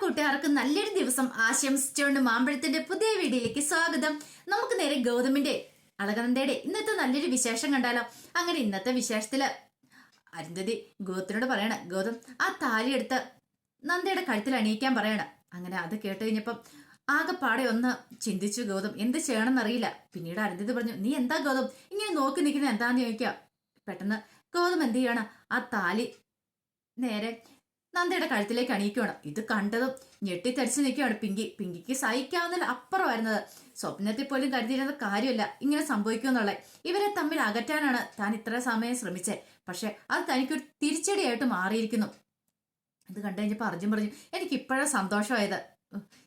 കൂട്ടുകാർക്ക് നല്ലൊരു ദിവസം ആശംസിച്ചുകൊണ്ട് മാമ്പഴത്തിന്റെ പുതിയ വീഡിയോയിലേക്ക് സ്വാഗതം. നമുക്ക് നേരെ ഗൗതമിന്റെ അളകനന്ദയുടെ ഇന്നത്തെ നല്ലൊരു വിശേഷം കണ്ടാലോ? അങ്ങനെ ഇന്നത്തെ വിശേഷത്തിൽ അരുന്ധതി ഗൗതത്തിനോട് പറയണ ഗൗതം ആ താലി എടുത്ത് നന്ദയുടെ കഴുത്തിൽ അണിയിക്കാൻ പറയണ. അങ്ങനെ അത് കേട്ട് കഴിഞ്ഞപ്പം ആകെപ്പാടെ ഒന്ന് ചിന്തിച്ചു ഗൗതം എന്ത് ചെയ്യണമെന്നറിയില്ല. പിന്നീട് അരുന്ധതി പറഞ്ഞു നീ എന്താ ഗൗതം? ഇങ്ങനെ നോക്കി നിൽക്കുന്ന എന്താന്ന് ചോദിക്കാം. പെട്ടെന്ന് ഗൗതം എന്ത് ചെയ്യണം? ആ താലി നേരെ നന്ദയുടെ കഴുത്തിലേക്ക് അണിയിക്കുകയാണ്. ഇത് കണ്ടതും ഞെട്ടിത്തടിച്ചു നിൽക്കുകയാണ് പിങ്കി. പിങ്കിക്ക് സഹിക്കാവുന്നതിൽ അപ്പുറമായിരുന്നത്. സ്വപ്നത്തിൽ പോലും കരുതിയിരുന്ന കാര്യമല്ല. ഇങ്ങനെ സംഭവിക്കുമെന്നുള്ള ഇവരെ തമ്മിൽ അകറ്റാനാണ് താൻ ഇത്ര സമയം ശ്രമിച്ചത്. പക്ഷെ അത് തനിക്കൊരു തിരിച്ചടിയായിട്ട് മാറിയിരിക്കുന്നു. ഇത് കണ്ടു കഴിഞ്ഞപ്പോൾ അർജുൻ പറഞ്ഞു എനിക്ക് ഇപ്പോഴാണ് സന്തോഷമായത്.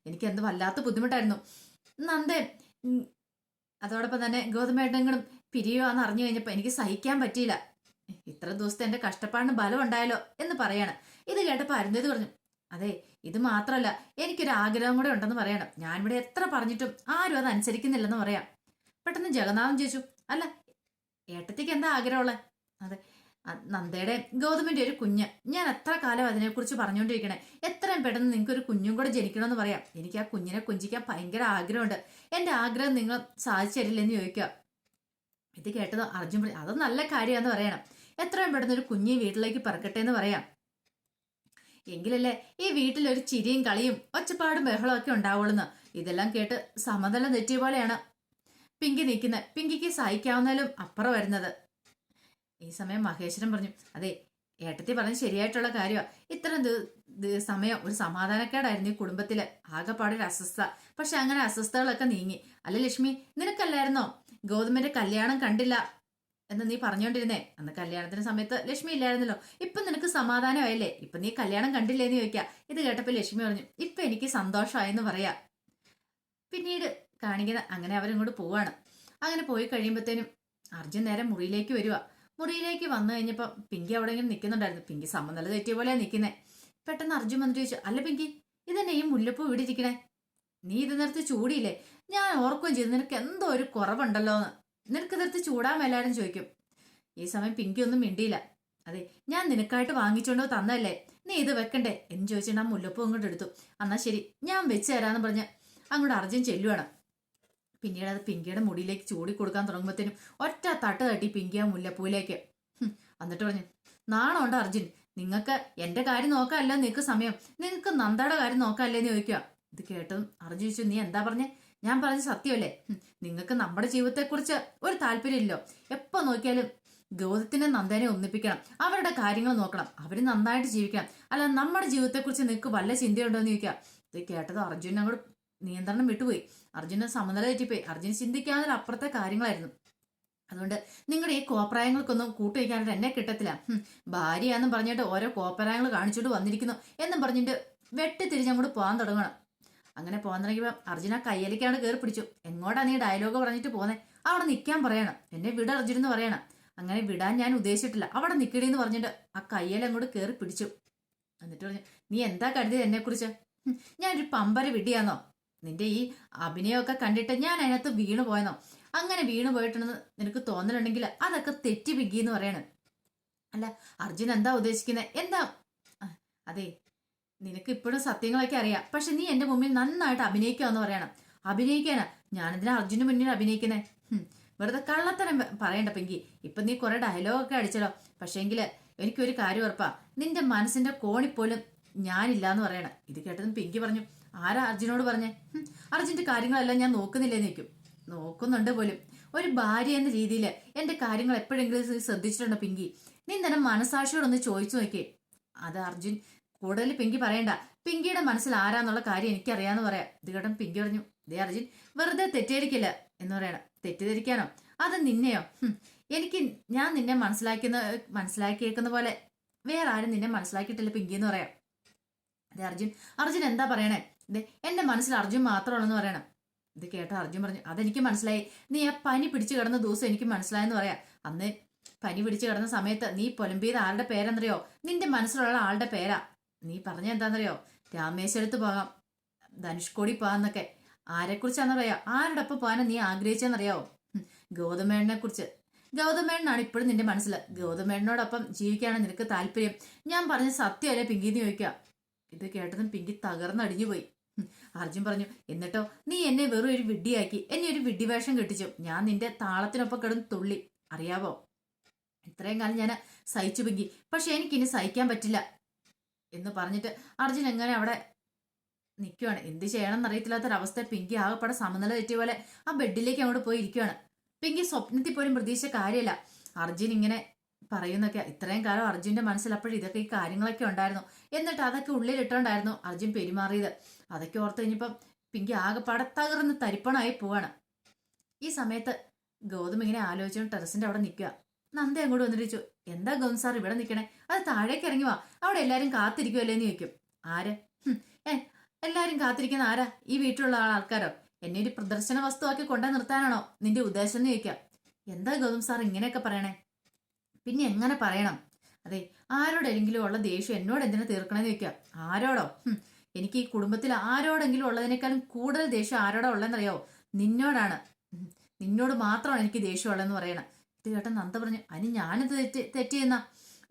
എനിക്ക് എന്ത് വല്ലാത്ത ബുദ്ധിമുട്ടായിരുന്നു. നന്ദൻ അതോടൊപ്പം തന്നെ ഗോതമേട്ടങ്ങളും പിരിയുവാന്ന് അറിഞ്ഞു കഴിഞ്ഞപ്പോൾ എനിക്ക് സഹിക്കാൻ പറ്റിയില്ല. ഇത്ര ദിവസത്തെ എന്റെ കഷ്ടപ്പാടിന് ബലം ഉണ്ടായല്ലോ എന്ന് പറയാണ്. ഇത് കേട്ടപ്പോൾ അരുന്ധതി പറഞ്ഞു അതെ ഇത് മാത്രമല്ല എനിക്കൊരു ആഗ്രഹം കൂടെ ഉണ്ടെന്ന് പറയണം. ഞാനിവിടെ എത്ര പറഞ്ഞിട്ടും ആരും അത് അനുസരിക്കുന്നില്ലെന്ന് പറയാം. പെട്ടെന്ന് ജഗന്നാഥൻ ചോദിച്ചു അല്ല ഏട്ടത്തിക്ക് എന്താ ആഗ്രഹമുള്ളത് അതെ നന്ദയുടെ ഗൗതമിന്റെ ഒരു കുഞ്ഞ്. ഞാൻ എത്ര കാലം അതിനെക്കുറിച്ച് പറഞ്ഞുകൊണ്ടിരിക്കണേ? എത്രയും പെട്ടെന്ന് നിങ്ങൾക്ക് ഒരു കുഞ്ഞും കൂടെ ജനിക്കണമെന്ന് പറയാം. എനിക്ക് ആ കുഞ്ഞിനെ കുഞ്ചിക്കാൻ ഭയങ്കര ആഗ്രഹമുണ്ട്. എന്റെ ആഗ്രഹം നിങ്ങൾ സാധിച്ചു തരില്ലെന്ന് ചോദിക്കുക. ഇത് കേട്ടത് അർജുൻ അത് നല്ല കാര്യമാണെന്ന് പറയണം. എത്രയും പെട്ടെന്ന് ഒരു കുഞ്ഞി വീട്ടിലേക്ക് പറക്കട്ടെ എന്ന് പറയാം. എങ്കിലല്ലേ ഈ വീട്ടിൽ ഒരു ചിരിയും കളിയും ഒച്ചപ്പാടും ബഹളവും ഒക്കെ ഉണ്ടാവുള്ളൂ ഇതെല്ലാം കേട്ട് സമതലം തെറ്റിയ പോലെയാണ് പിങ്കി നിൽക്കുന്നത് പിങ്കിക്ക് സഹിക്കാവുന്നാലും അപ്പുറം വരുന്നത്. ഈ സമയം മഹേശ്വരൻ പറഞ്ഞു അതെ ഏട്ടത്തി പറഞ്ഞ ശരിയായിട്ടുള്ള കാര്യമാണ് ഇത്ര ദി- ദി- സമയം ഒരു സമാധാനക്കേടായിരുന്നു ഈ കുടുംബത്തിൽ. ആകെപ്പാടെ ഒരു അസ്വസ്ഥ. പക്ഷെ അങ്ങനെ അസ്വസ്ഥതകളൊക്കെ നീങ്ങി. അല്ല ലക്ഷ്മി നിനക്കല്ലായിരുന്നോ? ഗൗതമന്റെ കല്യാണം കണ്ടില്ല. എന്ന് നീ പറഞ്ഞുകൊണ്ടിരുന്നേ അന്ന് കല്യാണത്തിന് സമയത്ത് ലക്ഷ്മി ഇല്ലായിരുന്നല്ലോ. ഇപ്പൊ നിനക്ക് സമാധാനമായില്ലേ? ഇപ്പൊ നീ കല്യാണം കണ്ടില്ലേ എന്ന് ചോദിക്കാം. ഇത് കേട്ടപ്പോ ലക്ഷ്മി പറഞ്ഞു ഇപ്പൊ എനിക്ക് സന്തോഷമായെന്ന് പറയാ. പിന്നീട് കാണിക്കുന്ന അങ്ങനെ അവരിങ്ങോട്ട് പോവാണ്. അങ്ങനെ പോയി കഴിയുമ്പോഴത്തേനും അർജുൻ നേരെ മുറിയിലേക്ക് വരുവാ. മുറിയിലേക്ക് വന്നു കഴിഞ്ഞപ്പോൾ പിങ്കി അവിടെ ഇങ്ങനെ നിൽക്കുന്നുണ്ടായിരുന്നു പിങ്കി സമ്മതല തെറ്റിയ പോലെയാ നിൽക്കുന്നത് പെട്ടെന്ന് അർജുൻ വന്നിട്ട് ചോദിച്ചു അല്ല പിങ്കി ഇതെന്നെ ഈ മുല്ലപ്പൂ ഇവിടെ ഇരിക്കണേ നീ ഇത് നിർത്തി ചൂടിയില്ലേ? ഞാൻ ഓർക്കുകയും ചെയ്തു നിനക്ക് എന്തോ ഒരു കുറവുണ്ടല്ലോ എന്ന് നിനക്ക് നിർത്തി ചൂടാൻ മേലാരും ചോദിക്കും ഈ സമയം പിങ്കി ഒന്നും മിണ്ടിയില്ല. അതെ ഞാൻ നിനക്കായിട്ട് വാങ്ങിച്ചോണ്ടോ തന്നല്ലേ നീ ഇത് വെക്കണ്ടേ? എന്ന് ചോദിച്ചിട്ട് ആ മുല്ലപ്പൂ അങ്ങോട്ട് എടുത്തു. എന്നാ ശരി ഞാൻ വെച്ച് തരാന്ന് പറഞ്ഞ് അങ്ങോട്ട് അർജുൻ ചെല്ലുവാണ്. പിന്നീട് അത് പിങ്കിയുടെ മുടിയിലേക്ക് ചൂടി കൊടുക്കാൻ തുടങ്ങുമ്പോഴത്തേനും ഒറ്റ തട്ട് തട്ടി പിങ്കി ആ മുല്ലപ്പൂവിലേക്ക്. എന്നിട്ട് പറഞ്ഞു നാണമുണ്ട് അർജുൻ. നിങ്ങൾക്ക് എന്റെ കാര്യം നോക്കാമല്ലോ നിങ്ങൾക്ക് സമയം? നിങ്ങൾക്ക് നന്ദയുടെ കാര്യം നോക്കാമല്ലേ എന്ന് ചോദിക്കുക ഇത് കേട്ടതും അർജുൻ ചോദിച്ചു നീ എന്താ പറഞ്ഞേ? ഞാൻ പറഞ്ഞ സത്യമല്ലേ? നിങ്ങൾക്ക് നമ്മുടെ ജീവിതത്തെക്കുറിച്ച് ഒരു താല്പര്യമില്ലോ എപ്പോ നോക്കിയാലും ഗൗതത്തിനെ നന്ദനെ ഒന്നിപ്പിക്കണം. അവരുടെ കാര്യങ്ങൾ നോക്കണം. അവർ നന്നായിട്ട് ജീവിക്കണം. അല്ല നമ്മുടെ ജീവിതത്തെക്കുറിച്ച് നിങ്ങൾക്ക് വല്ല ചിന്തയുണ്ടോ എന്ന് ചോദിക്കുക ഇത് കേട്ടത് അർജുൻ അങ്ങോട്ട് നിയന്ത്രണം വിട്ടുപോയി. അർജുനെ സമനില തെറ്റിപ്പോയി. അർജുൻ ചിന്തിക്കാതെ അപ്പുറത്തെ കാര്യങ്ങളായിരുന്നു. അതുകൊണ്ട് നിങ്ങളുടെ ഈ കോപ്രായങ്ങൾക്കൊന്നും കൂട്ടുവയ്ക്കാനായിട്ട് എന്നെ കിട്ടത്തില്ല. ഭാര്യയാണെന്ന് പറഞ്ഞിട്ട് ഓരോ കോപ്രായങ്ങൾ കാണിച്ചുകൊണ്ട് വന്നിരിക്കുന്നു എന്നും പറഞ്ഞിട്ട് വെട്ടി തിരിഞ്ഞങ്ങോട്ട് പോകാൻ തുടങ്ങണം. അങ്ങനെ പോകാൻ തുടങ്ങിയപ്പോൾ അർജുന കയ്യിലേക്കാണ് കയറി പിടിച്ചു. എങ്ങോട്ടാ നീ ഡയലോഗ് പറഞ്ഞിട്ട് പോന്നെ അവിടെ നിൽക്കാൻ പറയണം. എന്നെ വിട അർജുൻ എന്ന് പറയണം. അങ്ങനെ വിടാൻ ഞാൻ ഉദ്ദേശിച്ചിട്ടില്ല. അവിടെ നിൽക്കടി എന്ന് പറഞ്ഞിട്ട് ആ കയ്യൽ അങ്ങോട്ട് കയറി പിടിച്ചു. എന്നിട്ട് പറഞ്ഞു നീ എന്താ കരുതിയത് എന്നെ കുറിച്ച് ഞാനൊരു പമ്പര വിടിയാന്നോ നിന്റെ ഈ അഭിനയമൊക്കെ കണ്ടിട്ട് ഞാൻ അതിനകത്ത് വീണു പോയെന്നോ? അങ്ങനെ വീണു പോയിട്ടുണ്ടെന്ന് നിനക്ക് തോന്നലുണ്ടെങ്കിൽ അതൊക്കെ തെറ്റി പിഗി എന്ന് പറയണം. അല്ല അർജുൻ എന്താ ഉദ്ദേശിക്കുന്നത് എന്താ? അതെ നിനക്ക് ഇപ്പോഴും സത്യങ്ങളൊക്കെ അറിയാം. പക്ഷെ നീ എന്റെ മുമ്പിൽ നന്നായിട്ട് അഭിനയിക്കാന്ന് പറയണം. അഭിനയിക്കാനാ? ഞാനെന്തിനാ അർജുന് മുന്നിൽ അഭിനയിക്കുന്നേ. വെറുതെ കള്ളത്തരം പറയണ്ട പെങ്കി. ഇപ്പൊ നീ കുറെ ഡയലോഗൊക്കെ അടിച്ചല്ലോ പക്ഷേങ്കിൽ എനിക്കൊരു കാര്യം ഉറപ്പാ. നിന്റെ മനസ്സിന്റെ കോണിപ്പോലും ഞാനില്ലാന്ന് പറയണം. ഇത് കേട്ടതും പിങ്കി പറഞ്ഞു. ആരാ അർജുനോട് പറഞ്ഞേ? അർജുന്റെ കാര്യങ്ങളെല്ലാം ഞാൻ നോക്കുന്നില്ലേന്ന് നിൽക്കും നോക്കുന്നുണ്ട് പോലും. ഒരു ഭാര്യ എന്ന രീതിയിൽ എന്റെ കാര്യങ്ങൾ എപ്പോഴെങ്കിലും ശ്രദ്ധിച്ചിട്ടുണ്ടോ പിങ്കി? നീ തന്നെ മനസാക്ഷിയോടൊന്ന് ചോദിച്ചു നോക്കിയേ. അത് അർജുൻ കൂടുതൽ പിങ്കി പറയണ്ട. പിങ്കിയുടെ മനസ്സിൽ ആരാന്നുള്ള കാര്യം എനിക്കറിയാന്ന് പറയാം. കേട്ടൻ പിങ്കി പറഞ്ഞു ദേ അർജുൻ വെറുതെ തെറ്റിദ്ധരിക്കില്ല എന്ന് പറയണം. തെറ്റിദ്ധരിക്കാനോ? അത് നിന്നെയോ? എനിക്ക് ഞാൻ നിന്നെ മനസ്സിലാക്കുന്ന മനസ്സിലാക്കിയേക്കുന്ന പോലെ വേറെ ആരും നിന്നെ മനസ്സിലാക്കിയിട്ടില്ല പിങ്കി എന്ന് പറയാം. അതെ അർജുൻ അർജുൻ എന്താ പറയണേ? ദേ എന്റെ മനസ്സിൽ അർജുൻ മാത്രമുള്ളെന്ന് പറയണം. ഇത് കേട്ട അർജുൻ പറഞ്ഞു അതെനിക്ക് മനസ്സിലായി. നീ ആ പനി പിടിച്ചു കിടന്ന ദിവസം എനിക്ക് മനസ്സിലായെന്ന് പറയാം. അന്ന് പനി പിടിച്ചു കിടന്ന സമയത്ത് നീ പൊലമ്പിയത് ആളുടെ പേരെന്നറിയോ? നിന്റെ മനസ്സിലുള്ള ആളുടെ പേരാ. നീ പറഞ്ഞ എന്താണെന്നറിയോ രാമേശ്വരത്ത് പോകാം. ധനുഷ്കോടി പോകാന്നൊക്കെ. ആരെക്കുറിച്ചാണെന്നറിയോ ആരുടെ ഒപ്പം പോകാനാ നീ ആഗ്രഹിച്ചെന്നറിയാവോ ഗൗതമേണനെ കുറിച്ച് ഗൗതമേണ്ണനാണ് ഇപ്പോഴും നിന്റെ മനസ്സിൽ ഗൗതമേണ്ണനോടൊപ്പം ജീവിക്കാനാണ് നിനക്ക് താല്പര്യം. ഞാൻ പറഞ്ഞ സത്യമല്ലേ പിങ്കീന്ന് ചോദിക്കുക. ഇത് കേട്ടതും പിങ്കി തകർന്നടിഞ്ഞു പോയി. അർജുൻ പറഞ്ഞു എന്നിട്ടോ നീ എന്നെ വെറും ഒരു വിഡ്ഢിയാക്കി. എന്നെ ഒരു വിഡ്ഢി വേഷം കെട്ടിച്ചു. ഞാൻ നിന്റെ താളത്തിനൊപ്പം കിടന്ന് തുള്ളി. അറിയാവോ? ഇത്രയും കാലം ഞാൻ സഹിച്ചു പിങ്കി. പക്ഷെ എനിക്കിനി സഹിക്കാൻ പറ്റില്ല. എന്ന് പറഞ്ഞിട്ട് അർജുൻ എങ്ങനെ അവിടെ നിൽക്കുകയാണ് എന്ത് ചെയ്യണമെന്ന് അറിയത്തില്ലാത്തൊരവസ്ഥ പിങ്കി ആകെപ്പാടെ സമനില തെറ്റിയ പോലെ ആ ബെഡിലേക്ക് അങ്ങോട്ട് പോയി ഇരിക്കുവാണ്. പിങ്കി സ്വപ്നത്തിൽ പോലും പ്രതീക്ഷിച്ച കാര്യമല്ല. അർജുൻ ഇങ്ങനെ പറയുന്നൊക്കെ ഇത്രയും കാലം അർജുന്റെ മനസ്സിൽ അപ്പോഴും ഇതൊക്കെ ഈ കാര്യങ്ങളൊക്കെ ഉണ്ടായിരുന്നു. എന്നിട്ട് അതൊക്കെ ഉള്ളിലിട്ടോണ്ടായിരുന്നു അർജുൻ പെരുമാറിയത്. അതൊക്കെ ഓർത്ത് കഴിഞ്ഞപ്പം പിങ്കി ആകെപ്പാടെ തകർന്ന് തരിപ്പണമായി പോവാണ്. ഈ സമയത്ത് ഗൗതം ഇങ്ങനെ ആലോചിച്ചുകൊണ്ട് ടെറസിന്റെ അവിടെ നിൽക്കുക നന്ദ അങ്ങോട്ട് വന്നിട്ട് ചോദിച്ചു എന്താ ഗൗതം സാർ ഇവിടെ നിൽക്കണേ? അത് താഴേക്ക് ഇറങ്ങി വാ. അവിടെ എല്ലാവരും കാത്തിരിക്കുമല്ലേ എന്ന് ചോദിക്കും. ആര്? ഏ എല്ലാവരും കാത്തിരിക്കുന്ന ആരാ? ഈ വീട്ടിലുള്ള ആൾ- ആൾക്കാരോ? എന്നെ ഒരു പ്രദർശന വസ്തുവാക്കി കൊണ്ടു നിർത്താനാണോ നിന്റെ ഉദ്ദേശം? എന്ന് ചോദിക്കാം. എന്താ ഗൗതം സാർ ഇങ്ങനെയൊക്കെ പറയണേ? പിന്നെ എങ്ങനെ പറയണം? അതെ ആരോടെങ്കിലും ഉള്ള ദേഷ്യം എന്നോട് എന്തിനാ തീർക്കണമെന്ന് ചോദിക്കാം ആരോടോ? എനിക്ക് ഈ കുടുംബത്തിൽ ആരോടെങ്കിലും ഉള്ളതിനേക്കാളും കൂടുതൽ ദേഷ്യം ആരോടാ ഉള്ളതെന്നറിയാവോ? നിന്നോടാണ്. നിന്നോട് മാത്രമാണ് എനിക്ക് ദേഷ്യമുള്ളതെന്ന് പറയണം. ഇത് കേട്ട നന്ദ പറഞ്ഞു അനി ഞാനിത് തെറ്റ് തെറ്റ് ചെയ്യുന്ന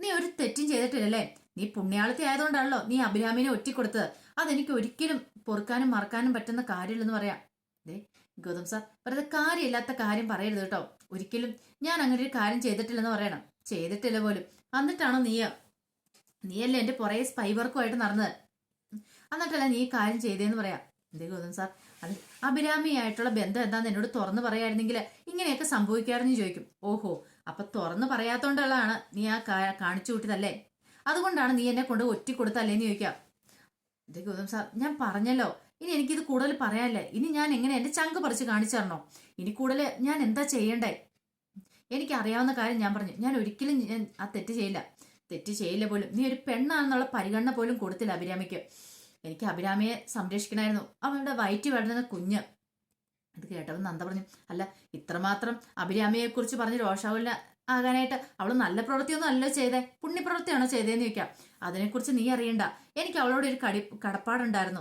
നീ ഒരു തെറ്റും ചെയ്തിട്ടില്ലല്ലേ? നീ പുണ്യാളത്തി ആയതുകൊണ്ടാണല്ലോ നീ അഭിരാമിനെ ഒറ്റിക്കൊടുത്തത്. അതെനിക്ക് ഒരിക്കലും പൊറുക്കാനും മറക്കാനും പറ്റുന്ന കാര്യമില്ലെന്ന് പറയാം. ദേ ഗൗതം സാർ വെറുതെ കാര്യമില്ലാത്ത കാര്യം പറയരുത് കേട്ടോ. ഒരിക്കലും ഞാൻ അങ്ങനെ ഒരു കാര്യം ചെയ്തിട്ടില്ലെന്ന് പറയണം. ചെയ്തിട്ടില്ല പോലും. എന്നിട്ടാണോ നീ നീയല്ലേ എന്റെ പുറകെ സ്പൈ വർക്കുമായിട്ട് നടന്നത്. എന്നിട്ടല്ല നീ കാര്യം ചെയ്തേന്ന് പറയാം. എന്തേ ഗൗതം സാർ അത് അഭിരാമിയായിട്ടുള്ള ബന്ധം എന്താന്ന് എന്നോട് തുറന്നു പറയായിരുന്നെങ്കിൽ ഇങ്ങനെയൊക്കെ സംഭവിക്കാറെന്ന് ചോദിക്കും. ഓഹോ അപ്പൊ തുറന്നു പറയാത്തോണ്ടുള്ളതാണ് നീ ആ കാണിച്ചു കൂട്ടിയതല്ലേ? അതുകൊണ്ടാണ് നീ എന്നെ കൊണ്ട് ഒറ്റി കൊടുത്തല്ലേന്ന് ചോദിക്കാം. ഇത് ഗൗതം സാർ ഞാൻ പറഞ്ഞല്ലോ. ഇനി എനിക്കിത് കൂടുതൽ പറയാനല്ലേ. ഇനി ഞാൻ എങ്ങനെ എന്റെ ചങ്ക് പറിച്ച് കാണിച്ചു തരണോ? ഇനി കൂടുതൽ ഞാൻ എന്താ ചെയ്യണ്ടേ? എനിക്ക് അറിയാവുന്ന കാര്യം ഞാൻ പറഞ്ഞു. ഞാൻ ഒരിക്കലും ഞാൻ ആ തെറ്റ് ചെയ്യില്ല. തെറ്റ് ചെയ്യില്ല പോലും. നീ ഒരു പെണ്ണാണെന്നുള്ള പരിഗണന പോലും കൊടുത്തില്ല അഭിരാമിക്ക്. എനിക്ക് അഭിരാമിയെ സംരക്ഷിക്കണമായിരുന്നു. അവളുടെ വയറ്റ് വളരുന്ന കുഞ്ഞ്. അത് കേട്ടപ്പോൾ നന്ദ പറഞ്ഞു അല്ല ഇത്രമാത്രം അഭിരാമിയെക്കുറിച്ച് പറഞ്ഞ് രോഷാവില്ല ആകാനായിട്ട് അവൾ നല്ല പ്രവൃത്തിയൊന്നും അല്ല ചെയ്തേ. പുണ്യപ്രവൃത്തിയാണോ ചെയ്തേന്ന് ചോദിക്കാം. അതിനെക്കുറിച്ച് നീ അറിയണ്ട. എനിക്ക് അവളോട് ഒരു കടി കടപ്പാടുണ്ടായിരുന്നു.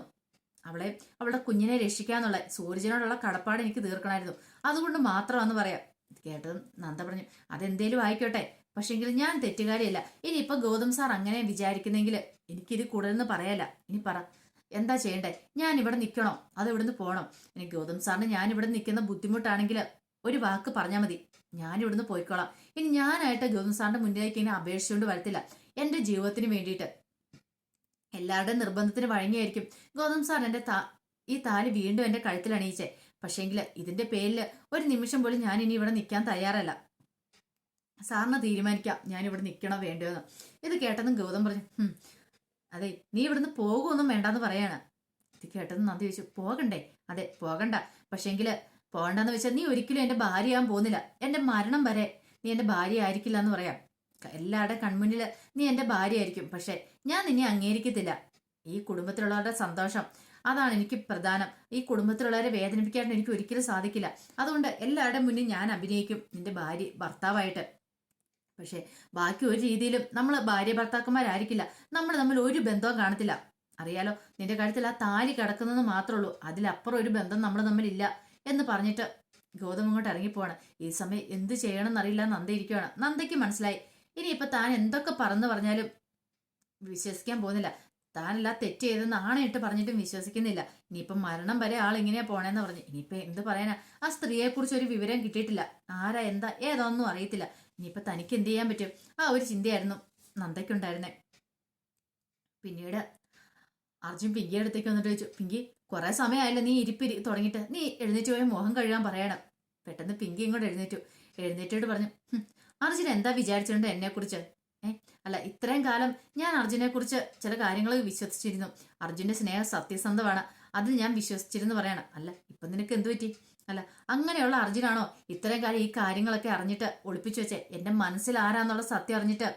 അവളെ അവളുടെ കുഞ്ഞിനെ രക്ഷിക്കാന്നുള്ള സൂരജനോടുള്ള കടപ്പാട് എനിക്ക് തീർക്കണമായിരുന്നു. അതുകൊണ്ട് മാത്രമാണെന്ന് പറയാം. കേട്ടതും നന്ദ പറഞ്ഞു അതെന്തേലും ആയിക്കോട്ടെ. പക്ഷെങ്കിൽ ഞാൻ തെറ്റുകാരിയല്ല. ഇനിയിപ്പോൾ ഗൗതം സാർ അങ്ങനെ വിചാരിക്കുന്നെങ്കിൽ എനിക്കിത് കൂടുതലെന്ന് പറയല്ല. ഇനി പറ. എന്താ ചെയ്യണ്ടേ? ഞാൻ ഇവിടെ നിൽക്കണോ അത് ഇവിടുന്ന് പോകണം എനിക്ക് ഗൗതം സാറിന് ഞാൻ ഇവിടെ നിൽക്കുന്ന ബുദ്ധിമുട്ടാണെങ്കിൽ ഒരു വാക്ക് പറഞ്ഞാൽ മതി. ഞാൻ ഇവിടുന്ന് പോയിക്കോളാം. ഇനി ഞാനായിട്ട് ഗൗതം സാറിന്റെ മുന്നിലേക്ക് ഇങ്ങനെ അപേക്ഷിച്ചുകൊണ്ട് വരത്തില്ല. എന്റെ ജീവിതത്തിന് വേണ്ടിയിട്ട്. എല്ലാവരുടെയും നിർബന്ധത്തിന് വഴങ്ങിയായിരിക്കും. ഗൗതം സാർ എന്റെ താ ഈ താൽ വീണ്ടും എന്റെ കഴുത്തിൽ അണിയിച്ചേ. പക്ഷേങ്കിൽ ഇതിന്റെ പേരിൽ ഒരു നിമിഷം പോലും ഞാൻ ഇനി ഇവിടെ നിൽക്കാൻ തയ്യാറല്ല. സാറിന് തീരുമാനിക്കാം. ഞാൻ ഇവിടെ നിൽക്കണോ വേണ്ടോ എന്ന്. ഇത് കേട്ടതും ഗൗതം പറഞ്ഞു "ഹും, അതെ നീ ഇവിടുന്ന് പോകുമൊന്നും വേണ്ടെന്ന് പറയാണ്. ഇത് കേട്ടതും നന്ദി ചോദിച്ചു. പോകണ്ടേ? അതെ പോകണ്ട. പക്ഷേങ്കിൽ പോകണ്ടെന്ന് വെച്ചാൽ നീ ഒരിക്കലും എന്റെ ഭാര്യയാകാൻ പോകുന്നില്ല. എന്റെ മരണം വരെ നീ എന്റെ ഭാര്യ ആയിരിക്കില്ല എന്ന് പറയാം എല്ലാവരുടെ കൺമുന്നിൽ നീ എന്റെ ഭാര്യ ആയിരിക്കും പക്ഷെ ഞാൻ നിന്നെ അംഗീകരിക്കത്തില്ല. ഈ കുടുംബത്തിലുള്ളവരുടെ സന്തോഷം അതാണ് എനിക്ക് പ്രധാനം. ഈ കുടുംബത്തിലുള്ളവരെ വേദനിപ്പിക്കാൻ എനിക്ക് ഒരിക്കലും സാധിക്കില്ല. അതുകൊണ്ട് എല്ലാവരുടെ മുന്നിൽ ഞാൻ അഭിനയിക്കും. നിന്റെ ഭാര്യ ഭർത്താവായിട്ട്. പക്ഷെ ബാക്കി ഒരു രീതിയിലും നമ്മൾ ഭാര്യ ഭർത്താക്കന്മാരായിരിക്കില്ല. നമ്മൾ തമ്മിൽ ഒരു ബന്ധവും കാണത്തില്ല. അറിയാലോ? നിന്റെ കഴുത്തിൽ ആ താലി കിടക്കുന്നത് മാത്രമേ ഉള്ളൂ. അതിലപ്പുറം ഒരു ബന്ധം നമ്മൾ തമ്മിലില്ല എന്ന് പറഞ്ഞിട്ട് ഗൗതം ഇങ്ങോട്ട് ഇറങ്ങിപ്പോവാണ്. ഈ സമയം എന്ത് ചെയ്യണം എന്നറിയില്ല നന്ദ ഇരിക്കുവാണ്. നന്ദയ്ക്ക് മനസ്സിലായി. ഇനിയിപ്പൊ താൻ എന്തൊക്കെ പറഞ്ഞു പറഞ്ഞാലും വിശ്വസിക്കാൻ പോകുന്നില്ല. താനല്ല തെറ്റ് ചെയ്തെന്ന് ആണയിട്ട് പറഞ്ഞിട്ടും വിശ്വസിക്കുന്നില്ല. ഇനിയിപ്പം മരണം വരെ ആൾ എങ്ങനെയാ പോണേന്ന് പറഞ്ഞു. ഇനിയിപ്പൊ എന്ത് പറയാനാ? ആ സ്ത്രീയെ കുറിച്ച് ഒരു വിവരം കിട്ടിയിട്ടില്ല. ആരാ എന്താ? ഏതൊന്നും അറിയത്തില്ല. ഇനിയിപ്പൊ തനിക്ക് എന്ത് ചെയ്യാൻ പറ്റും? ആ ഒരു ചിന്തയായിരുന്നു നന്ദയ്ക്കുണ്ടായിരുന്നേ പിന്നീട് അർജുൻ പിങ്കിയുടെ അടുത്തേക്ക് വന്നിട്ട് ചോദിച്ചു പിങ്കി കുറെ സമയമായല്ലോ നീ ഇരിപ്പിരി തുടങ്ങിയിട്ട്. നീ എഴുന്നേറ്റ് പോയി മോഹം കഴുകാൻ പറയണം. പെട്ടെന്ന് പിങ്കി ഇങ്ങോട്ട് എഴുന്നേറ്റു. എഴുന്നേറ്റോട് പറഞ്ഞു "ഹും, അർജുൻ എന്താ വിചാരിച്ചിട്ടുണ്ട് എന്നെക്കുറിച്ച്? ഏ അല്ല ഇത്രയും കാലം ഞാൻ അർജുനെ കുറിച്ച് ചില കാര്യങ്ങൾ വിശ്വസിച്ചിരുന്നു. അർജുന്റെ സ്നേഹം സത്യസന്ധമാണ്. അതിൽ ഞാൻ വിശ്വസിച്ചിരുന്നു പറയണം. അല്ല ഇപ്പൊ നിനക്ക് എന്തു പറ്റി? അല്ല അങ്ങനെയുള്ള അർജുനാണോ ഇത്രയും കാലം ഈ കാര്യങ്ങളൊക്കെ അറിഞ്ഞിട്ട് ഒളിപ്പിച്ചു വെച്ചേ? എന്റെ മനസ്സിൽ ആരാന്നുള്ള സത്യം അറിഞ്ഞിട്ട്.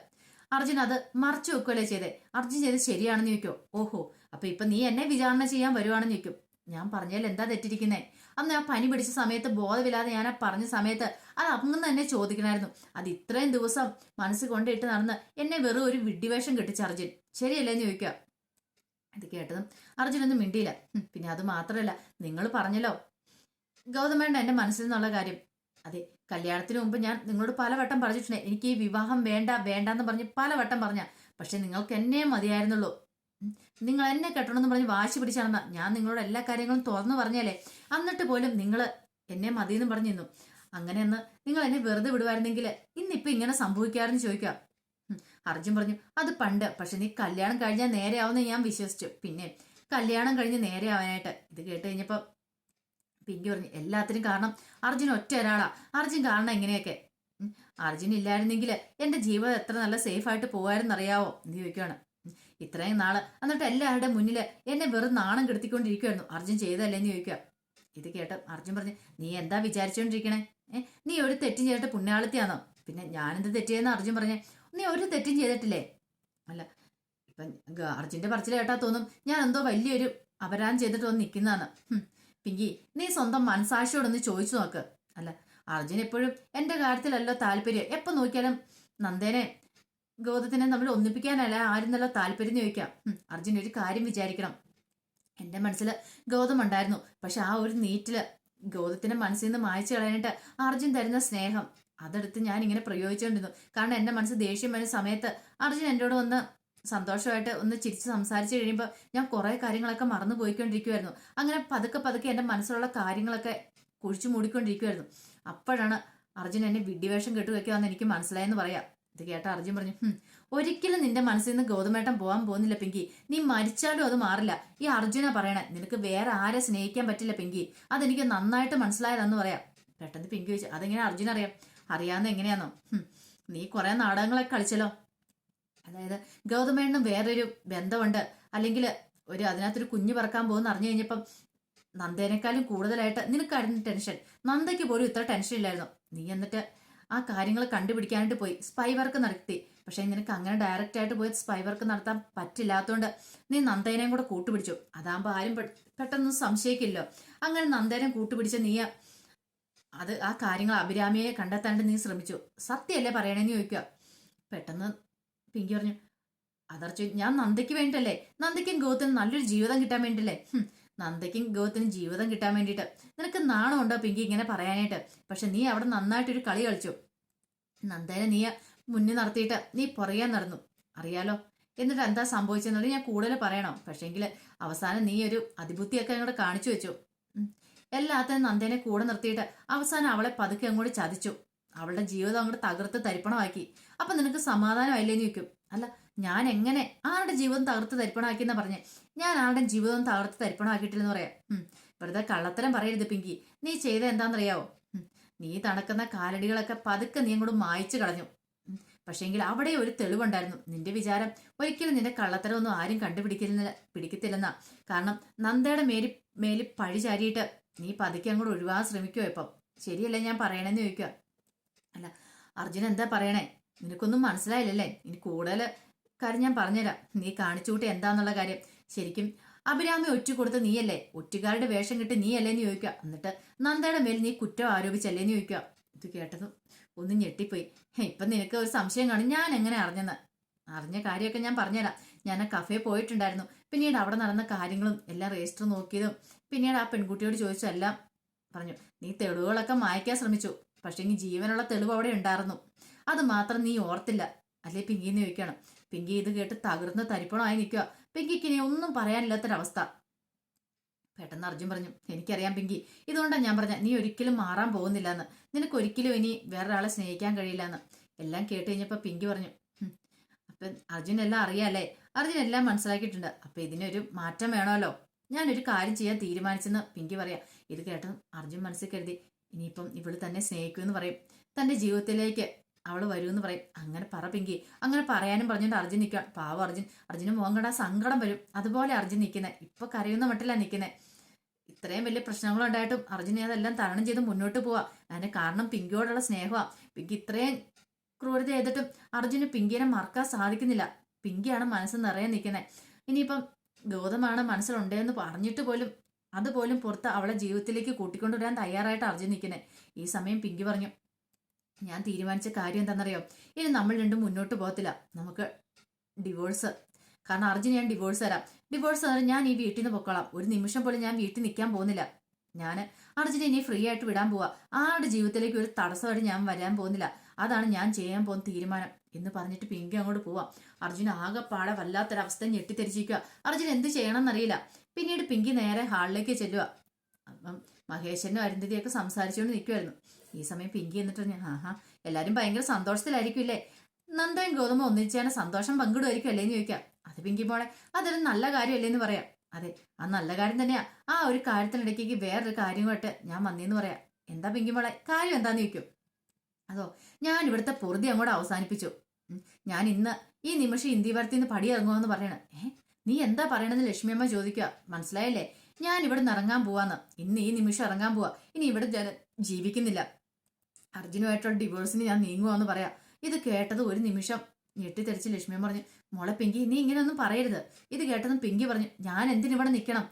അർജുൻ അത് മറച്ചു വെക്കുകയല്ലേ ചെയ്തേ? അർജുൻ ചെയ്ത് ശരിയാണെന്ന് ചോദിക്കോ? ഓഹോ അപ്പൊ ഇപ്പൊ നീ എന്നെ വിചാരണ ചെയ്യാൻ വരുവാണെന്ന് ചോദിക്കും. ഞാൻ പറഞ്ഞാൽ എന്താ തെറ്റിരിക്കുന്നേ? അന്ന് ആ പനി പിടിച്ച സമയത്ത് ബോധമില്ലാതെ ഞാൻ ആ പറഞ്ഞ സമയത്ത് അത് അങ്ങ് തന്നെ ചോദിക്കണമായിരുന്നു. അത് ഇത്രയും ദിവസം മനസ്സ് കൊണ്ടിട്ട് നടന്ന് എന്നെ വെറും ഒരു വിഡ്ഡിവേഷം കിട്ടിച്ച അർജുൻ. ശരിയല്ലേന്ന് ചോദിക്കുക. ഇത് കേട്ടതും അർജുനൊന്നും മിണ്ടിയില്ല. പിന്നെ അത് മാത്രമല്ല നിങ്ങൾ പറഞ്ഞല്ലോ. ഗൗതമേണ്ട എന്റെ മനസ്സിൽ നിന്നുള്ള കാര്യം. അതെ കല്യാണത്തിന് മുമ്പ് ഞാൻ നിങ്ങളോട് പലവട്ടം പറഞ്ഞിട്ടുണ്ട്. എനിക്ക് ഈ വിവാഹം വേണ്ട വേണ്ട എന്ന് പറഞ്ഞ് പലവട്ടം പറഞ്ഞ. പക്ഷെ നിങ്ങൾക്ക് എന്നെ മതിയായിരുന്നുള്ളൂ. നിങ്ങൾ എന്നെ കെട്ടണമെന്ന് പറഞ്ഞ് വാശി പിടിച്ചാണെന്ന ഞാൻ നിങ്ങളോട് എല്ലാ കാര്യങ്ങളും തുറന്നു പറഞ്ഞാലേ. എന്നിട്ട് പോലും നിങ്ങൾ എന്നെ മതിയെന്ന് പറഞ്ഞിരുന്നു അങ്ങനെ ഒന്ന് നിങ്ങൾ എന്നെ വെറുതെ വിടുവായിരുന്നെങ്കിൽ ഇന്നിപ്പോ ഇങ്ങനെ സംഭവിക്കാറെന്ന് ചോദിക്കാം. അർജുൻ പറഞ്ഞു അത് പണ്ട് പക്ഷെ നീ കല്യാണം കഴിഞ്ഞാൽ നേരെയാവുമെന്ന് ഞാൻ വിശ്വസിച്ചു. പിന്നെ കല്യാണം കഴിഞ്ഞ് നേരെ ആവാനായിട്ട്. ഇത് കേട്ട് കഴിഞ്ഞപ്പോ പിങ്കി പറഞ്ഞു എല്ലാത്തിനും കാരണം അർജുൻ ഒറ്റ ഒരാളാ. അർജുൻ കാരണം എങ്ങനെയൊക്കെ. അർജുൻ ഇല്ലായിരുന്നെങ്കിൽ എന്റെ ജീവിതം എത്ര നല്ല സേഫ് പോകാമെന്ന് അറിയാവോ എന്ന് ചോദിക്കുകയാണ്. ഇത്രയും നാൾ എന്നിട്ട് എല്ലാവരുടെ മുന്നിൽ എന്നെ വെറും നാണം കെടുത്തിക്കൊണ്ടിരിക്കുവായിരുന്നു. അർജുൻ ചെയ്തല്ലേ എന്ന് ചോദിക്കുക ഇത് കേട്ട് അർജുൻ പറഞ്ഞു നീ എന്താ വിചാരിച്ചുകൊണ്ടിരിക്കണേ നീ ഒരു തെറ്റും ചെയ്തിട്ട് പുണ്യാളത്തിയാണോ പിന്നെ ഞാനെന്ത് തെറ്റിയെന്ന് അർജുൻ പറഞ്ഞേ നീ ഒരു തെറ്റും ചെയ്തിട്ടില്ലേ? അല്ല ഇപ്പം അർജുന്റെ പറച്ചിൽ കേട്ടാ തോന്നും ഞാൻ എന്തോ വലിയൊരു അപരാധം ചെയ്തിട്ട് വന്ന് നിൽക്കുന്നതാണ് പിങ്കി നീ സ്വന്തം മനസാക്ഷിയോടൊന്ന് ചോദിച്ചു നോക്ക്. അല്ല അർജുൻ എപ്പോഴും എന്റെ കാര്യത്തിലല്ലോ താല്പര്യം? എപ്പോ നോക്കിയാലും നന്ദേനെ ഗൗതത്തിനെ നമ്മൾ ഒന്നിപ്പിക്കാനല്ല ആരും നല്ല താല്പര്യം ചോദിക്കാം? അർജുൻ ഒരു കാര്യം വിചാരിക്കണം. എന്റെ മനസ്സിൽ ഗൗതം ഉണ്ടായിരുന്നു. പക്ഷെ ആ ഒരു നീറ്റിൽ ഗോതത്തിന്റെ മനസ്സിൽ നിന്ന് മായച്ചു കളയാനായിട്ട് അർജുൻ തരുന്ന സ്നേഹം അതെടുത്ത് ഞാൻ ഇങ്ങനെ പ്രയോഗിച്ചുകൊണ്ടിരുന്നു. കാരണം എന്റെ മനസ്സ് ദേഷ്യം വരുന്ന സമയത്ത് അർജുൻ എന്നോട് വന്ന് സന്തോഷമായിട്ട് ഒന്ന് ചിരിച്ച് സംസാരിച്ച് കഴിയുമ്പോൾ ഞാൻ കുറേ കാര്യങ്ങളൊക്കെ മറന്നു പോയിക്കൊണ്ടിരിക്കുമായിരുന്നു അങ്ങനെ പതുക്കെ പതുക്കെ എന്റെ മനസ്സിലുള്ള കാര്യങ്ങളൊക്കെ കുഴിച്ചു മൂടിക്കൊണ്ടിരിക്കുമായിരുന്നു അപ്പോഴാണ് അർജുൻ എന്നെ വിഡ്ഢിവേഷം കെട്ടുവെക്കാന്ന് എനിക്ക് മനസ്സിലായെന്ന് പറയാം. ഇത് കേട്ട അർജുൻ പറഞ്ഞു ഒരിക്കലും നിന്റെ മനസ്സിൽ നിന്ന് ഗോതമേട്ടം പോകാൻ പോകുന്നില്ല പിങ്കി. നീ മരിച്ചാലും അത് മാറില്ല. ഈ അർജുന പറയണേ നിനക്ക് വേറെ ആരെ സ്നേഹിക്കാൻ പറ്റില്ല പിങ്കി. അതെനിക്ക് നന്നായിട്ട് മനസ്സിലായതെന്ന് പറയാം. പെട്ടെന്ന് പിങ്കി ചോദിച്ചു അതെങ്ങനെ അർജുൻ അറിയാം അറിയാവുന്ന എങ്ങനെയാണോ നീ കുറെ നാടകങ്ങളൊക്കെ കളിച്ചല്ലോ. അതായത് ഗൗതമേണ്ണും വേറൊരു ബന്ധമുണ്ട്. അല്ലെങ്കിൽ ഒരു അതിനകത്തൊരു കുഞ്ഞു പറക്കാൻ പോകുന്ന അറിഞ്ഞു കഴിഞ്ഞപ്പം നന്ദേനേക്കാളും കൂടുതലായിട്ട് നിനക്കായിരുന്നു ടെൻഷൻ. നന്ദയ്ക്ക് പോലും ഇത്ര ടെൻഷൻ ഇല്ലായിരുന്നു. നീ എന്നിട്ട് ആ കാര്യങ്ങൾ കണ്ടുപിടിക്കാനായിട്ട് പോയി. സ്പൈ വർക്ക് നടത്തി. പക്ഷെ നിനക്ക് അങ്ങനെ ഡയറക്റ്റ് ആയിട്ട് പോയി സ്പൈ വർക്ക് നടത്താൻ പറ്റില്ലാത്തതുകൊണ്ട് നീ നന്ദേനെയും കൂടെ കൂട്ടുപിടിച്ചു. അതാകുമ്പോൾ ആരും പെട്ടെന്ന് സംശയിക്കില്ലോ അങ്ങനെ നന്ദേനെ കൂട്ടുപിടിച്ച നീ അത് ആ കാര്യങ്ങൾ അഭിരാമിയെ കണ്ടെത്താണ്ട് നീ ശ്രമിച്ചു. സത്യമല്ലേ പറയണേന്ന് ചോദിക്കുക. പെട്ടെന്ന് പിങ്കി പറഞ്ഞു അതർച്ചു ഞാൻ നന്ദയ്ക്ക് വേണ്ടിട്ടല്ലേ? നന്ദയ്ക്കും ഗൗതനും നല്ലൊരു ജീവിതം കിട്ടാൻ വേണ്ടിട്ടല്ലേ? നന്ദയ്ക്കും ഗൗതനും ജീവിതം കിട്ടാൻ വേണ്ടിയിട്ട്. നിനക്ക് നാണമുണ്ടോ പിങ്കി ഇങ്ങനെ പറയാനായിട്ട്? പക്ഷെ നീ അവിടെ നന്നായിട്ടൊരു കളി കളിച്ചു. നന്ദേനെ നീ മുന്നിൽ നടത്തിയിട്ട് നീ പുറകെ നടന്നു. അറിയാലോ? എന്നിട്ട് എന്താ സംഭവിച്ചെന്നുള്ളത് ഞാൻ കൂടുതൽ പറയണോ. പക്ഷേങ്കിൽ അവസാനം നീ ഒരു അതിബുദ്ധിയൊക്കെ അങ്ങോട്ട് കാണിച്ചു വെച്ചു. എല്ലാത്തിനും നന്ദേനെ കൂടെ നിർത്തിയിട്ട് അവസാനം അവളെ പതുക്കെ അങ്ങോട്ട് ചതിച്ചു. അവളുടെ ജീവിതം അങ്ങോട്ട് തകർത്ത് തരിപ്പണമാക്കി. അപ്പൊ നിനക്ക് സമാധാനമായില്ലേന്ന് ചോദിക്കും. അല്ല ഞാൻ എങ്ങനെ? ആരുടെ ജീവിതം തകർത്ത് തരിപ്പണമാക്കി എന്നാ പറഞ്ഞേ. ഞാൻ ആരുടെ ജീവിതം തകർത്ത് തരിപ്പണമാക്കിയിട്ടില്ലെന്ന് പറയാം. വെറുതെ കള്ളത്തരം പറയരുത് പിങ്കി. നീ ചെയ്ത എന്താണെന്നറിയാവോ. നീ തണക്കുന്ന കാലടികളൊക്കെ പതുക്കെ നീ അങ്ങോട്ട് മായച്ചു കളഞ്ഞു. പക്ഷേങ്കിൽ അവിടെ ഒരു തെളിവുണ്ടായിരുന്നു. നിന്റെ വിചാരം ഒരിക്കലും നിന്റെ കള്ളത്തരം ഒന്നും ആരും കണ്ടുപിടിക്കുന്നില്ല പിടിക്കത്തില്ലെന്നാ. കാരണം നന്ദയുടെ മേലി മേലിൽ പഴി ചാരിയിട്ട് നീ പതുക്കെ അങ്ങോട്ട് ഒഴിവാൻ ശ്രമിക്കുമോ ഇപ്പം. ശരിയല്ലേ ഞാൻ പറയണേന്ന് ചോദിക്കുക അല്ല അർജുൻ എന്താ പറയണേ? നിനക്കൊന്നും മനസ്സിലായില്ലല്ലേ? ഇനി കൂടുതൽ കാര്യം ഞാൻ പറഞ്ഞുതരാം. നീ കാണിച്ചുകൂട്ടി എന്താന്നുള്ള കാര്യം. ശരിക്കും അഭിരാമി ഒറ്റ കൊടുത്ത നീയല്ലേ? ഒറ്റുകാരുടെ വേഷം കിട്ടി നീയല്ലേ എന്ന് ചോദിക്കുക. എന്നിട്ട് നന്ദയുടെ മേൽ നീ കുറ്റം ആരോപിച്ചല്ലേ എന്ന് ചോദിക്കുക. ഇത് കേട്ടതും ഒന്ന് ഞെട്ടിപ്പോയി. ഇപ്പൊ നിനക്ക് ഒരു സംശയം കാണും. ഞാൻ എങ്ങനെ അറിഞ്ഞെന്ന്? അറിഞ്ഞ കാര്യമൊക്കെ ഞാൻ പറഞ്ഞുതരാം. ഞാൻ ആ കഫേ പോയിട്ടുണ്ടായിരുന്നു. പിന്നീട് അവിടെ നടന്ന കാര്യങ്ങളും എല്ലാം രജിസ്റ്റർ നോക്കിയതും പിന്നീട് ആ പെൺകുട്ടിയോട് ചോദിച്ചു എല്ലാം പറഞ്ഞു. നീ തെളിവുകളൊക്കെ മായ്ക്കാൻ ശ്രമിച്ചു. പക്ഷേ ഇനി ജീവനുള്ള തെളിവ് അവിടെ ഉണ്ടായിരുന്നു. അത് മാത്രം നീ ഓർത്തില്ല. അല്ലേ പിങ്കിന്ന് ചോദിക്കണം പിങ്കി ഇത് കേട്ട് തകർന്ന് തരിപ്പണമായി നിൽക്കുക. പിങ്കിക്ക് ഇനി ഒന്നും പറയാനില്ലാത്തൊരവസ്ഥ. പെട്ടെന്ന് അർജുൻ പറഞ്ഞു എനിക്കറിയാം പിങ്കി. ഇതുകൊണ്ടാണ് ഞാൻ പറഞ്ഞ നീ ഒരിക്കലും മാറാൻ പോകുന്നില്ല എന്ന് നിനക്ക് ഒരിക്കലും ഇനി വേറൊരാളെ സ്നേഹിക്കാൻ കഴിയില്ല എന്ന് എല്ലാം കേട്ട് കഴിഞ്ഞപ്പോൾ പിങ്കി പറഞ്ഞു "ഹും, അപ്പൊ അർജുൻ എല്ലാം അറിയാലേ അർജുൻ എല്ലാം മനസ്സിലാക്കിയിട്ടുണ്ട്. അപ്പൊ ഇതിനൊരു മാറ്റം വേണമല്ലോ. ഞാനൊരു കാര്യം ചെയ്യാൻ തീരുമാനിച്ചെന്ന് പിങ്കി പറയാം. ഇത് കേട്ടതും അർജുൻ മനസ്സിൽ കരുതി ഇനിയിപ്പം ഇവൾ തന്നെ സ്നേഹിക്കുമെന്ന് പറയും. തന്റെ ജീവിതത്തിലേക്ക് അവൾ വരുമെന്ന് പറയും അങ്ങനെ പറ പിങ്കി. അങ്ങനെ പറയാനും പറഞ്ഞുകൊണ്ട് അർജുൻ നിൽക്കുക പാവം അർജുൻ. അർജുന് മോഹം കണ്ടാ സങ്കടം വരും. അതുപോലെ അർജുൻ നിൽക്കുന്നത് ഇപ്പൊ കരയുന്ന മട്ടിലാണ് നിൽക്കുന്നത് ഇത്രയും വലിയ പ്രശ്നങ്ങളുണ്ടായിട്ടും അർജുനെ അതെല്ലാം തരണം ചെയ്ത് മുന്നോട്ട് പോവാ. അതിന് കാരണം പിങ്കിയോടുള്ള സ്നേഹമാ പിങ്കി ഇത്രയും ക്രൂരത ചെയ്തിട്ടും അർജുന് പിങ്കിനെ മറക്കാൻ സാധിക്കുന്നില്ല. പിങ്കിയാണ് മനസ്സ് നിറയെ നിൽക്കുന്നത് ഇനിയിപ്പം ഗൗതമാണ് മനസ്സിലുണ്ടെന്ന് പറഞ്ഞിട്ട് പോലും അതുപോലും പുറത്ത് അവളെ ജീവിതത്തിലേക്ക് കൂട്ടിക്കൊണ്ടുവരാൻ തയ്യാറായിട്ട് അർജുൻ നിൽക്കുന്നത് ഈ സമയം പിങ്കി പറഞ്ഞു ഞാൻ തീരുമാനിച്ച കാര്യം എന്താണെന്നറിയോ? ഇനി നമ്മൾ രണ്ടും മുന്നോട്ട് പോകത്തില്ല. നമുക്ക് ഡിവോഴ്സ് കാരണം അർജുൻ ഞാൻ ഡിവോഴ്സ് തരാം. ഡിവോഴ്സ് തരാം ഞാൻ ഈ വീട്ടിൽ നിന്ന് പൊക്കോളാം. ഒരു നിമിഷം പോലും ഞാൻ വീട്ടിൽ നിൽക്കാൻ പോകുന്നില്ല. ഞാൻ അർജുനെ ഇനി ഫ്രീ ആയിട്ട് വിടാൻ പോവാ. ആരുടെ ജീവിതത്തിലേക്ക് ഒരു തടസ്സമായിട്ട് ഞാൻ വരാൻ പോകുന്നില്ല. അതാണ് ഞാൻ ചെയ്യാൻ പോകുന്ന തീരുമാനം എന്ന് പറഞ്ഞിട്ട് പിങ്കി അങ്ങോട്ട് പോവാം. അർജുൻ ആകെപ്പാടെ വല്ലാത്തൊരവസ്ഥ ഞെട്ടിത്തെരിച്ചിരിക്കുക അർജുൻ എന്ത് ചെയ്യണമെന്നറിയില്ല. പിന്നീട് പിങ്കി നേരെ ഹാളിലേക്ക് ചെല്ലുക അപ്പം മഹേശ്വരനും അരുന്ധതിയൊക്കെ സംസാരിച്ചുകൊണ്ട് നിൽക്കുമായിരുന്നു ഈ സമയം പിങ്കി എന്നിട്ട് ഞാൻ ആഹാ എല്ലാവരും ഭയങ്കര സന്തോഷത്തിലായിരിക്കുമല്ലേ? നന്ദയും ഗൗതമും ഒന്നിച്ചാണ് സന്തോഷം പങ്കിടുമായിരിക്കും അല്ലേ എന്ന് ചോദിക്കാം. അത് പിങ്കി മോളെ അതൊരു നല്ല കാര്യമല്ലേ എന്ന് പറയാം. അതെ ആ നല്ല കാര്യം തന്നെയാ. ആ ഒരു കാര്യത്തിനിടയ്ക്ക് വേറൊരു കാര്യമായിട്ട് ഞാൻ വന്നേന്ന് പറയാം. എന്താ പിങ്കി മോളെ കാര്യം എന്താന്ന് ചോദിക്കും. അതോ ഞാൻ ഇവിടുത്തെ പൊറുതി അങ്ങോട്ട് അവസാനിപ്പിച്ചു. ഞാൻ ഇന്ന് ഈ നിമിഷം ഇന്ത്യ ഭരത്തിൽ നിന്ന് പടി ഇറങ്ങുമെന്ന് പറയണ. ഏ നീ എന്താ പറയണെന്ന് ലക്ഷ്മിയമ്മ ചോദിക്കുക. മനസ്സിലായല്ലേ? ഞാൻ ഇവിടെ നിന്ന് ഇറങ്ങാൻ പോവാന്ന്. ഇന്ന് ഈ നിമിഷം ഇറങ്ങാൻ പോവാ. ഇനി ഇവിടെ ജീവിക്കുന്നില്ല. അർജുനുമായിട്ടുള്ള ഡിവോഴ്സിന് ഞാൻ നീങ്ങുവാന്ന് പറയാ. ഇത് കേട്ടത് ഒരു നിമിഷം ഞെട്ടിത്തെറിച്ച് ലക്ഷ്മിയും പറഞ്ഞു മോളെ പിങ്കി നീ ഇങ്ങനെയൊന്നും പറയരുത്. ഇത് കേട്ടതും പിങ്കി പറഞ്ഞു ഞാൻ എന്തിനിവിടെ നിൽക്കണം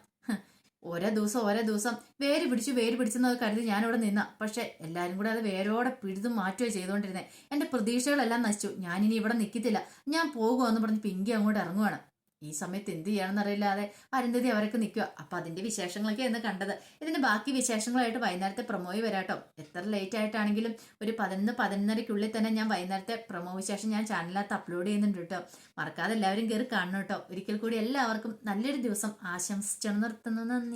ഓരോ ദിവസം ഓരോ ദിവസം വേര് പിടിച്ചു വേര് പിടിച്ചെന്നത് കരുതി ഞാനിവിടെ നിന്ന. പക്ഷെ എല്ലാവരും കൂടെ അത് വേരോടെ പിടിതും മാറ്റുകയോ ചെയ്തുകൊണ്ടിരുന്നേ. എന്റെ പ്രതീക്ഷകളെല്ലാം നശിച്ചു. ഞാനിനി ഇവിടെ നിൽക്കത്തില്ല ഞാൻ പോകുമെന്ന് പറഞ്ഞ് പിങ്കി അങ്ങോട്ട് ഇറങ്ങുവാണ്. ഈ സമയത്ത് എന്ത് ചെയ്യണമെന്നറിയില്ലാതെ അരുന്ധതി അവരൊക്കെ നിൽക്കുക അപ്പൊ അതിന്റെ വിശേഷങ്ങളൊക്കെ എന്ന് കണ്ടത്. ഇതിന്റെ ബാക്കി വിശേഷങ്ങളായിട്ട് വൈകുന്നേരത്തെ പ്രൊമോയി വരാട്ടോ എത്ര ലേറ്റ് ആയിട്ടാണെങ്കിലും ഒരു പതിനൊന്ന് പതിനൊന്നരയ്ക്കുള്ളിൽ തന്നെ ഞാൻ വൈകുന്നേരത്തെ പ്രൊമോ വിശേഷം ഞാൻ ചാനലിനകത്ത് അപ്ലോഡ് ചെയ്യുന്നുണ്ട് കേട്ടോ. മറക്കാതെ എല്ലാവരും കയറി കാണണം കേട്ടോ. ഒരിക്കൽ കൂടി എല്ലാവർക്കും നല്ലൊരു ദിവസം ആശംസിച്ചു നിർത്തുന്നു. നന്ദി.